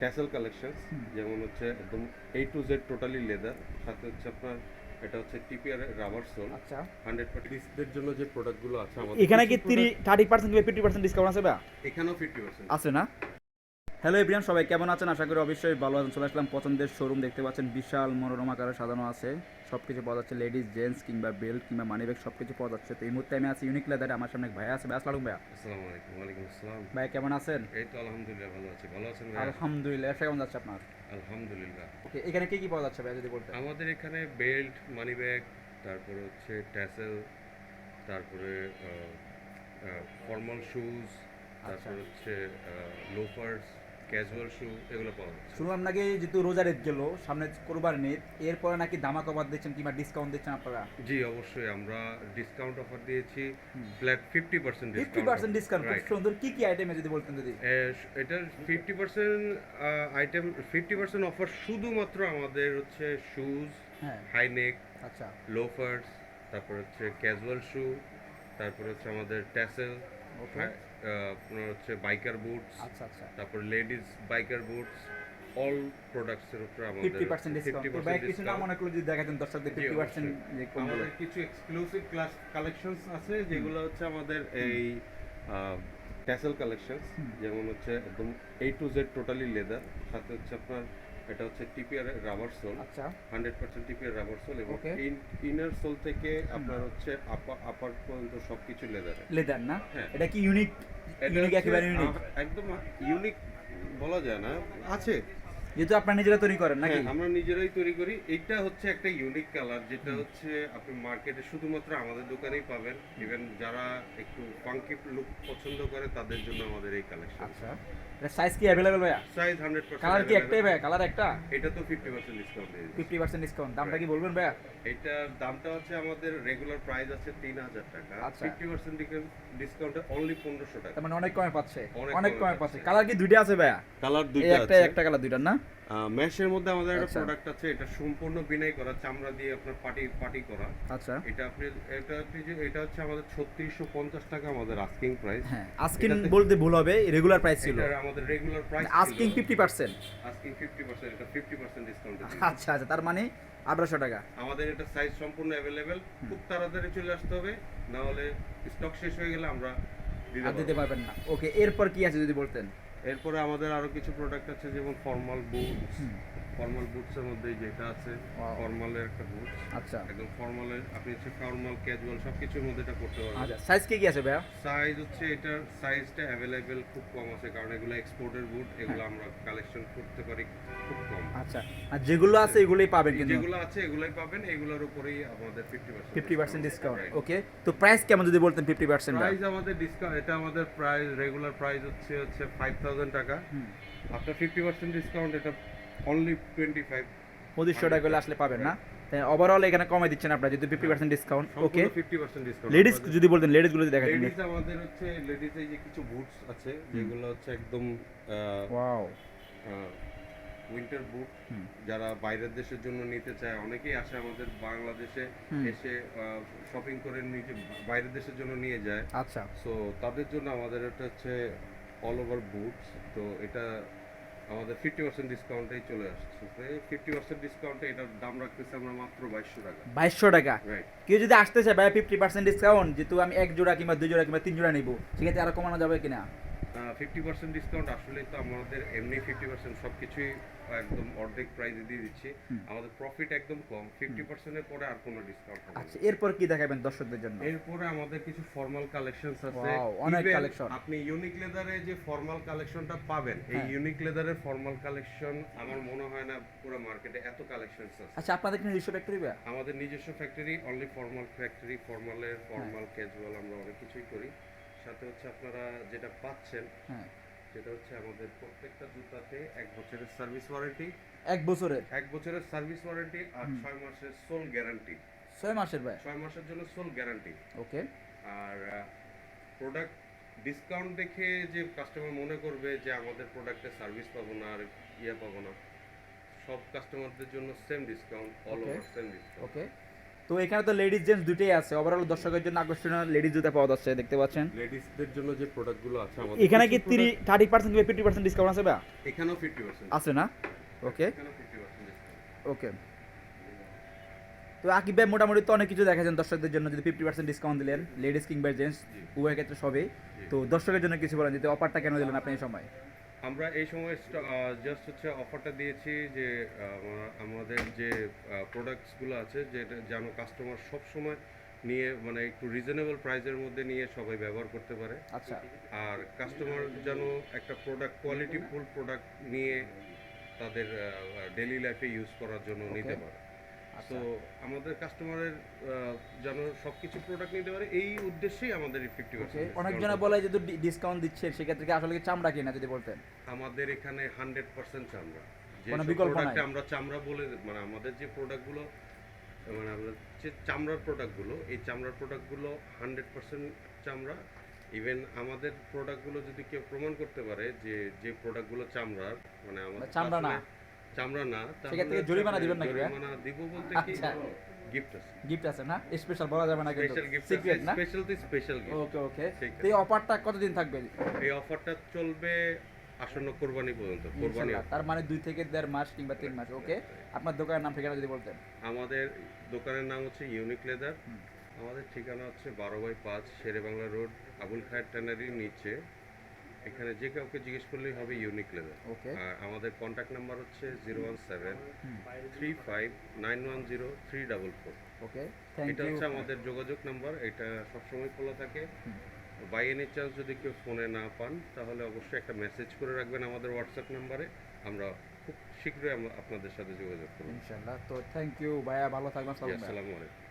Castle collection যেমন হচ্ছে একদম A to Z totally leather সাথে হচ্ছে আপনার এটা হচ্ছে টিপিআর রাবার সোল আচ্ছা। হান্ড্রেড পার্টিসদের জন্য যে প্রোডাক্টগুলো আছে আমাদের এখানে কি কিছু তিরি থার্টি পার্সেন্ট বা ফিফটি পার্সেন্ট ডিসকাউন্ট আছে বা এখানেও ফিফটি পার্সেন্ট আছে না? হ্যালো এভরিয়ান সবাই কেমন আছেন? আশা করি অবশ্যই ভালো আছেন। চলে আসলাম পছন্দের শোরুম দেখতে পাচ্ছেন বিশাল মনোরম আকারে সাজানো আছে। সব কিছু পাওয়া যাচ্ছে লেডিস জেন্টস কিংবা বেল্ট কিংবা মানি ব্যাগ সব কিছু পাওয়া যাচ্ছে। তো এই মুহূর্তে আমি আছি ইউনিক লেদারে আমার সামনে ভাইয়া আছে। ভাই আসসালাম ভাইয়া। আসসালামু আলাইকুম ওয়ালাইকুম আসসালাম। ভাই কেমন আছেন? এই তো আলহামদুলিল্লাহ ভালো আছি। ভালো আছেন ভাই আলহামদুলিল্লাহ কেমন যাচ্ছে আপনার? আলহামদুলিল্লাহ। ওকে এখানে কি কি পাওয়া যাচ্ছে ভাই যদি বলতেন? আমাদের এখানে বেল্ট মানি ব্যাগ তারপরে হচ্ছে ট্যাসেল তারপরে ফর্মাল শুজ তারপরে হচ্ছে লোফার্স ক্যাজুয়াল শু এগুলো পাওয়া যাচ্ছে শুনলাম নাকি যেহেতু রোজার ঈদ গেল সামনে কোরবান ঈদ এরপরে নাকি দামা কভার দিচ্ছেন কিংবা ডিসকাউন্ট দিচ্ছেন আপনারা? জি অবশ্যই আমরা ডিসকাউন্ট অফার দিয়েছি flat fifty percent fifty percent discount খুব সুন্দর কি কি আইটেমে যদি বলতেন যদি? এটার fifty percent item fifty percent offer শুধুমাত্র আমাদের হচ্ছে শুজ হ্যাঁ। হাইনেক আচ্ছা। লোফার্স তারপর হচ্ছে ক্যাজুয়াল শু তারপর হচ্ছে আমাদের ট্যাসেল Okay. আপনার হচ্ছে বাইকার বুটস আচ্ছা আচ্ছা। তারপর লেডিস বাইকার বুটস অল প্রোডাক্টসের উপরে আমাদের ফিফটি পার্সেন্ট ডিসকাউন্ট তো ভাই কিছু নাম অনেক যদি দেখাতেন দর্শকদের জি, ফিফটি পার্সেন্ট অবশ্যই। যে আমাদের কিছু এক্সক্লুসিভ ক্লাস কালেকশনস আছে যেগুলো হচ্ছে আমাদের এই ট্যাসেল কালেকশনস যেমন হচ্ছে একদম A to Z totally leather সাথে হচ্ছে আপনার এটা হচ্ছে টিপিআর রাবার সোল আচ্ছা। Hundred percent TPR rubber sole এবং. ইনার সোল থেকে আপনার হচ্ছে আপার পর্যন্ত সবকিছু লেদার লেদার না? হ্যাঁ। এটা কি ইউনিক ইউনিক একেবারে ইউনিক একদম ইউনিক বলা যায় না আছে। যেহেতু আপনারা নিজেরা তৈরি করেন নাকি? হ্যাঁ, আমরা নিজেরাই তৈরি করি। এইটা হচ্ছে একটা ইউনিক কালার যেটা হচ্ছে আপনি মার্কেটে শুধুমাত্র আমাদের দোকানেই পাবেন। ইভেন যারা একটু ফাঙ্কি লুক পছন্দ করে তাদের জন্য আমাদের এই কালেকশন আচ্ছা। এটা সাইজ কি ভাইয়া? সাইজ হান্ড্রেড কালার কি একটাই ভাইয়া? কালার একটা? এটা তো ফিফটি পার্সেন্ট ডিসকাউন্ট দিয়ে দিচ্ছি। ফিফটি পার্সেন্ট ডিসকাউন্ট দামটা কি বলবেন ভাইয়া? এটার দামটা হচ্ছে আমাদের রেগুলার প্রাইস আছে তিন হাজার টাকা। আচ্ছা। ফিফটি পার্সেন্ট ডিসকাউন্টে অনলি পনেরোশো টাকা। তার মানে অনেক কমে পাচ্ছে। অনেক কমে পাচ্ছে। কালার কি দুইটা আছে ভাইয়া? কালার দুইটা একটা একটা কালার দুইটা না? ম্যাশের মধ্যে আমাদের একটা আচ্ছা। প্রোডাক্ট আছে এটা সম্পূর্ণ বিনাই করা চামড়া দিয়ে আপনার পাটি পাটি করা। আচ্ছা। এটা আপনি এটা এটা হচ্ছে আমাদের ছত্রিশশো পঞ্চাশ টাকা আমাদের আস্কিং প্রাইস হ্যাঁ আস্কিং বলতে ভুল হবে রেগুলার প্রাইস ছিল। এটা আমাদের regular price asking fifty percent asking fifty percent এটা ফিফটি পার্সেন্ট ডিসকাউন্ট আচ্ছা আচ্ছা তার মানে আঠারোশো টাকা। আমাদের এটা সাইজ সম্পূর্ণ অ্যাভেলেবেল খুব তাড়াতাড়ি চলে আসতে হবে না হলে স্টক শেষ হয়ে গেলে আমরা দিতে। পারবেন না। ওকে এরপর কি আছে যদি বলতেন? এরপরে আমাদের আরও কিছু প্রোডাক্ট আছে যেমন ফর্মাল বুটস ফর্মাল বুটসের মধ্যে যেটা আছে. ফর্মালের একটা বুটস আচ্ছা। একদম ফর্মালের আপনি হচ্ছে ফর্মাল ক্যাজুয়াল সব কিছুর মধ্যে এটা করতে পারবেন। আচ্ছা সাইজ কি কি আছে ভাইয়া? সাইজ হচ্ছে এটার সাইজটা অ্যাভেলেবেল খুব কম আছে কারণ এগুলো এক্সপোর্টের বুট এগুলো আমরা কালেকশন করতে পারি খুব কম। আচ্ছা আর যেগুলো আছে এগুলোই পাবেন কিন্তু। যেগুলো আছে এগুলোই পাবেন এগুলোর উপরেই আমাদের fifty percent fifty percent discount okay তো প্রাইস কেমন যদি বলতেন ফিফটি পার্সেন্ট প্রাইস আমাদের ডিসকাউন্ট এটা আমাদের প্রাইস রেগুলার প্রাইস হচ্ছে হচ্ছে ফাইভ থাউজেন্ড টাকা। আপনার ফিফটি পার্সেন্ট ডিসকাউন্ট এটা অনলি টোয়েন্টি ফাইভ পঁচিশশো টাকা করে আসলে পাবেন না। ওভারঅল এখানে কমে দিচ্ছেন আপনারা যদি fifty percent discount okay fifty percent discount ladies যদি বলতেন লেডিসগুলো দেখাতেন। লেডিস আমাদের হচ্ছে লেডিস এই যে কিছু বুটস আছে যেগুলো হচ্ছে একদম ওয়াও উইন্টার বুট যারা বাইরের দেশের জন্য নিতে চায় অনেকেই আসে আমাদের বাংলাদেশে। এসে শপিং করে নিজে বাইরের দেশের জন্য নিয়ে যায়। আচ্ছা। সো তাদের জন্য আমাদের এটা হচ্ছে অল ওভার বুটস তো এটা আমাদের ফিফটি পার্সেন্ট ডিসকাউন্টেই চলে আসছে। ফিফটি পার্সেন্ট ডিসকাউন্টে এটার দাম রাখতেছি আমরা মাত্র বাইশশো টাকা। বাইশশো টাকা? কেউ যদি আসতে চায় ভাই ফিফটি পার্সেন্ট ডিসকাউন্ট যেহেতু আমি এক জোড়া কিংবা দুই জোড়া কিংবা তিন জোড়া নিবো সেক্ষেত্রে আরও কমানো যাবে কিনা? ফিফটি পার্সেন্ট ডিসকাউন্ট আসলে তো আমাদের এমনি ফিফটি পার্সেন্ট সব কিছুই একদম অর্ধেক প্রাইসে দিয়ে দিচ্ছি। আমাদের প্রফিট একদম কম ফিফটি পার্সেন্টের পরে আর কোনো ডিসকাউন্ট হবে না। আচ্ছা এরপর কি দেখাবেন দর্শকদের জন্য? এরপরে আমাদের কিছু ফর্মাল কালেকশনস আছে। অনেক collection। আপনি ইউনিক লেদারে যে ফর্মাল কালেকশনটা পাবেন এই। ইউনিক লেদারের ফর্মাল কালেকশন আমার মনে হয় না পুরো মার্কেটে এত কালেকশনস আছে। আচ্ছা আপনাদের কি নিজস্ব ফ্যাক্টরি ভাই আমাদের নিজস্ব ফ্যাক্টরি অনলি ফর্মাল ফ্যাক্টরি ফর্মালের ফর্মাল ক্যাজুয়াল আমরা অনেক কিছুই করি। সাথে হচ্ছে আপনারা যেটা পাচ্ছেন হ্যাঁ। যেটা হচ্ছে আমাদের প্রত্যেকটা জুতাতে এক বছরের সার্ভিস ওয়ারেন্টি এক বছরের? এক বছরের সার্ভিস ওয়ারেন্টি আর ছয় মাসের সোল গ্যারান্টি ছয় মাসের ভাই? ছয় মাসের জন্য সোল গ্যারান্টি ওকে। আর প্রোডাক্ট ডিসকাউন্ট দেখে যে কাস্টমার মনে করবে যে আমাদের প্রোডাক্টে সার্ভিস পাবো না আর ইয়ে পাবো না সব কাস্টমারদের জন্য same discount all over same discount okay. তো এখানে তো লেডিস জেন্টস দুটোই আছে। ওভারঅল দর্শকের জন্য আকর্ষণীয় লেডিস জুতা পাওয়া যাচ্ছে দেখতে পাচ্ছেন। লেডিসদের জন্য যে প্রোডাক্টগুলো আছে আমাদের এখানে কি কিছু তিরি থার্টি পার্সেন্ট কিংবা ফিফটি পার্সেন্ট ডিসকাউন্ট আছে বা এখানেও ফিফটি পার্সেন্ট আছে না? ওকে ওকে তো আকিব ভাই মোটামুটি তো অনেক কিছু দেখাচ্ছেন দর্শকদের জন্য যদি ফিফটি পার্সেন্ট ডিসকাউন্ট দিলেন লেডিস কিংবা জেন্টস উভয় ক্ষেত্রে সবই। তো দর্শকের জন্য কিছু বলেন যদি অফারটা কেন দিলেন আপনি এই সময়? আমরা এই সময় জাস্ট হচ্ছে অফারটা দিয়েছি যে আমাদের যে প্রোডাক্টসগুলো আছে যেটা যেন কাস্টমার সব সময় নিয়ে মানে একটু রিজনেবল প্রাইসের মধ্যে নিয়ে সবাই ব্যবহার করতে পারে। আচ্ছা। আর কাস্টমার যেন একটা প্রোডাক্ট কোয়ালিটি ফুল প্রোডাক্ট নিয়ে তাদের ডেলি লাইফে ইউজ করার জন্য নিতে পারে। তো আমাদের কাস্টমারের যেন সব কিছু প্রোডাক্ট নিতে পারে এই উদ্দেশ্যেই আমাদের ফিফটি ওকে পার্সেন্ট অনেকজনে বলে যে ডিসকাউন্ট দিচ্ছেন সেক্ষেত্রে কি আসলে কি চামড়া কিনা যদি বলতেন? আমাদের এখানে হান্ড্রেড পার্সেন্ট চামড়া। যে কোনো বিকল্প নাই। আমরা চামড়া বলে মানে আমাদের যে প্রোডাক্টগুলো মানে আমরা যে চামড়ার প্রোডাক্টগুলো এই চামড়ার প্রোডাক্টগুলো হান্ড্রেড পার্সেন্ট চামড়া। ইভেন আমাদের প্রোডাক্টগুলো যদি কেউ প্রমাণ করতে পারে যে যে প্রোডাক্টগুলো চামড়ার মানে আমাদের চামড়া না। চামড়া না সেক্ষেত্রে জরিমানা দিবেন নাকি জরিমানা দিব বলতে কি আচ্ছা। গিফট আছে। গিফট আছে না? স্পেশাল বলা যাবে না কিন্তু। স্পেশাল গিফট আছে। সিক্রেট না? স্পেশাল তো স্পেশাল ওকে ওকে এই অফারটা কতদিন থাকবে? এই অফারটা চলবে আসন্ন কোরবানি পর্যন্ত কোরবানি তার মানে দুই থেকে দেড় মাস কিংবা তিন মাস ওকে আপনার দোকানের নাম ঠিকানা যদি বলতেন। আমাদের দোকানের নাম হচ্ছে ইউনিক লেদার আমাদের ঠিকানা হচ্ছে বারো বাই পাঁচ শেরে বাংলা রোড আবুল খায়ের ট্যানারির নিচে। এখানে যে কাউকে জিজ্ঞেস করলেই হবে ইউনিক ওকে আর আমাদের কন্ট্যাক্ট নাম্বার হচ্ছে zero one seven three five nine one zero three double four এটা হচ্ছে আমাদের যোগাযোগ নাম্বার এটা সবসময় খোলা থাকে। বাই এনি চান্স যদি কেউ ফোনে না পান তাহলে অবশ্যই একটা মেসেজ করে রাখবেন আমাদের হোয়াটসঅ্যাপ নাম্বারে আমরা খুব শীঘ্রই আপনাদের সাথে যোগাযোগ করব। তো থ্যাংক ইউ ভাইয়া। ভালো থাকবেন। আসসালামু আলাইকুম।